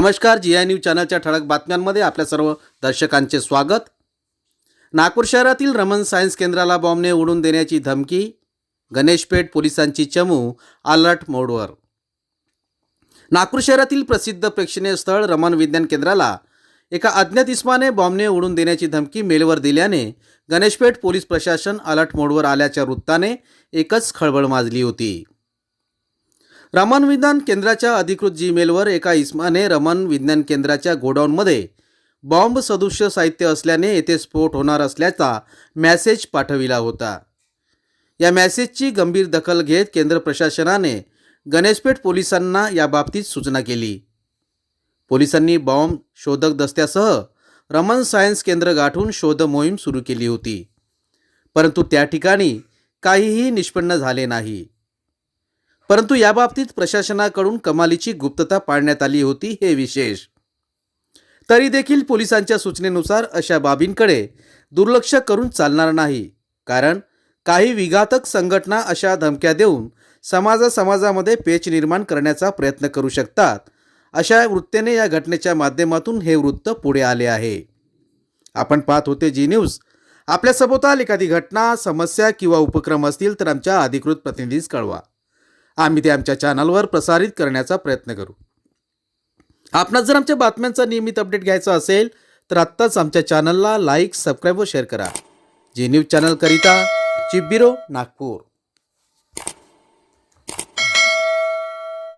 नमस्कार जी I news चॅनलच्या ठळक बातम्यांमध्ये आपल्या सर्व दर्शकांचे स्वागत. नागपूर शहरातील रमन सायन्स केंद्राला बॉम्बने उडून देण्याची धमकी गणेशपेठ पोलिसांची चमू अलर्ट मोडवर. नागपूर शहरातील प्रसिद्ध प्रेक्षणीय स्थळ रमन विज्ञान केंद्राला एका अज्ञात इस्माने बॉम्बने उडून देण्याची धमकी मेलवर दिल्याने गणेशपेठ पोलीस प्रशासन अलर्ट मोडवर आल्याच्या वृत्ताने एकच खळबळ माजली होती. रमण विज्ञान केंद्राच्या अधिकृत जीमेलवर एका इस्माने रमन विज्ञान केंद्राच्या गोडाऊनमध्ये बॉम्ब सदृश्य साहित्य असल्याने येथे स्फोट होणार असल्याचा मॅसेज पाठविला होता. या मॅसेजची गंभीर दखल घेत केंद्र प्रशासनाने गणेशपेठ पोलिसांना याबाबतीत सूचना केली. पोलिसांनी बॉम्ब शोधक दस्त्यासह रमन सायन्स केंद्र गाठून शोध मोहीम सुरू केली होती. परंतु त्या ठिकाणी काहीही निष्पन्न झाले नाही. परंतु याबाबतीत प्रशासनाकडून कमालीची गुप्तता पाळण्यात आली होती हे विशेष. तरी देखील पोलिसांच्या सूचनेनुसार अशा बाबींकडे दुर्लक्ष करून चालणार नाही. कारण काही विघातक संघटना अशा धमक्या देऊन समाजासमाजामध्ये पेच निर्माण करण्याचा प्रयत्न करू शकतात. अशा वृत्तेने या घटनेच्या माध्यमातून हे वृत्त पुढे आले आहे. आपण पाहत होते जी न्यूज. आपल्या सभोवताल एखादी घटना समस्या किंवा उपक्रम असतील तर आमच्या अधिकृत प्रतिनिधीस कळवा. आम्ही ते आमच्या चॅनलवर प्रसारित करण्याचा प्रयत्न करू. आपणास जर आमच्या बातम्यांचा नियमित अपडेट घ्यायचा असेल तर आत्ताच आमच्या चॅनलला लाईक सबस्क्राईब व शेअर करा. जी न्यूज चॅनलकरिता चिब्बिरो नागपूर.